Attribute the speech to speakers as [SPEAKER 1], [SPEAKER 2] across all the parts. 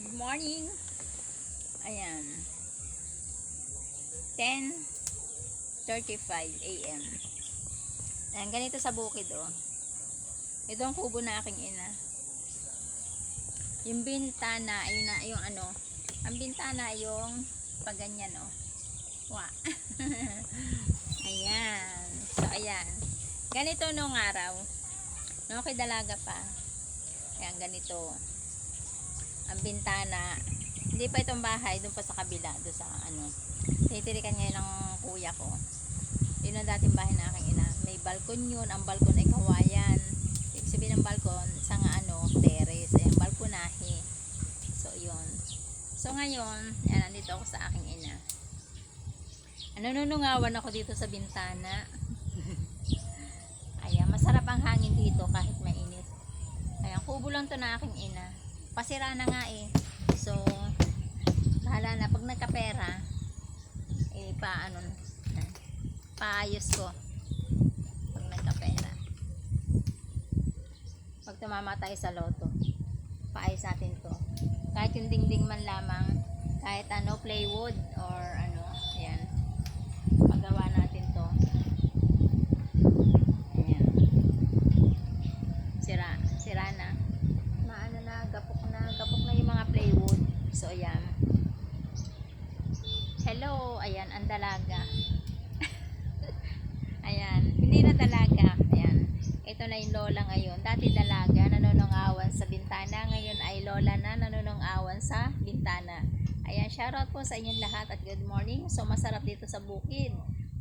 [SPEAKER 1] Good morning. Ayan. 10.35 a.m. Ayan, ganito sa bukid, oh. Ito ang kubo na aking ina. Yung bintana, ayun na, yung ano, ang bintana yung pag ganyan, oh. Wa. ayan. So, ayan. Ganito nung araw. Nung ako'y dalaga pa. Ayan, ganito. Ang bintana. Hindi pa itong bahay, doon pa sa kabila, doon sa ano. Titirikan ngayon ng kuya ko. Yun ang dating bahay na aking ina. May balkon yun. Ang balkon ay kawayan. Ibig sabihin ng balkon, sa nga ano, terrace. Ayan, balkonahe. So, yun. So, ngayon, yan, nandito ako sa aking ina. Nanunungawan ako dito sa bintana. Ayan, masarap ang hangin dito kahit mainit. Ayan, kubo lang to na aking ina. Pasira na nga eh. So, bahala na. Pag nagkapera, eh, paano, paayos ko. Pag nagkapera. Pag tumama tayo sa loto, paayos natin to. Kahit yung dingding man lamang, kahit ano, plywood or ano, ayan. Magawa natin to. Ayan. Sira, sira na. Maano na, gapok na, gapok na yung mga plywood. So, ayan. Hello, ayan, ang dalaga. ayan, hindi na dalaga. Ayan, ito na yung lola ngayon. Dati dalaga, nanonongawan sa bintana. Ngayon ay lola na nanonongawan sa bintana. Ayan, shoutout po sa inyong lahat at good morning. So, masarap dito sa bukid.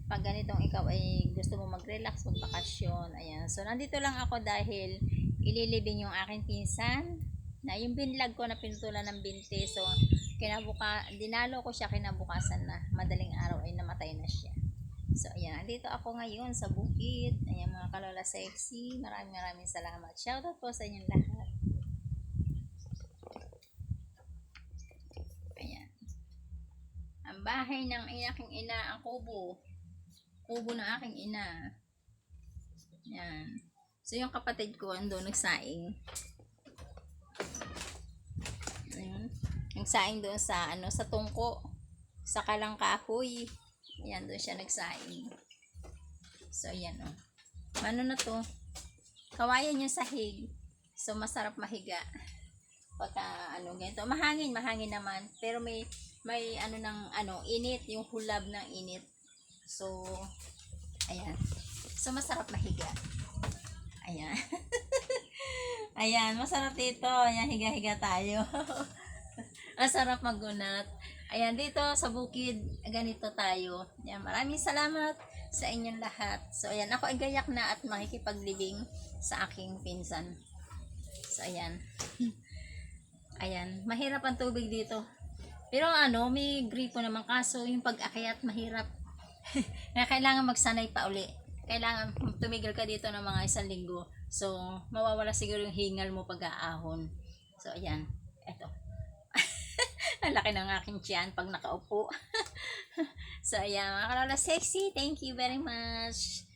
[SPEAKER 1] Pag ganitong ikaw ay gusto mo mag-relax, magbakasyon. Ayan, so nandito lang ako dahil ililibing yung aking pinsan na yung binlag ko na pinutulan ng binti. So, kinabuka, dinalo ko siya kinabukasan na madaling araw ay namatay na siya. So, ayan. Dito ako ngayon sa bukid. Ayan, mga kalola sexy. Maraming maraming salamat. Shoutout po sa inyong lahat. Ayan. Ang bahay ng aking ina, ang kubo. Kubo ng aking ina. Ayan. So, yung kapatid ko, ando nagsaing. Ayan. Nagsaing doon sa, ano, sa tungko. Sa kalang kahoy. Ayan, doon siya nagsaing. So, ayan, oh. Ano na to? Kawayan yung sahig. So, masarap mahiga. Pagka, ano, ganito. Mahangin, mahangin naman. Pero may, may, ano, ng, ano, init. Yung hulab ng init. So, ayan. So, masarap mahiga. Ayan. ayan, masarap dito. Ayan, higa-higa tayo. masarap magunat. Ayan, dito sa bukid, ganito tayo. Ayan, maraming salamat sa inyong lahat. So, ayan, ako ay gayak na at makikipaglibing sa aking pinsan. So, ayan. Ayan, mahirap ang tubig dito. Pero ano, may gripo naman kaso yung pag-akyat mahirap. Kaya kailangan magsanay pa uli. Kailangan tumigil ka dito ng mga isang linggo. So, mawawala siguro yung hingal mo pag-aahon. So, ayan. Eto. Laki ng aking tiyan pag nakaupo. so, ayan. Mga kalola sexy. Thank you very much.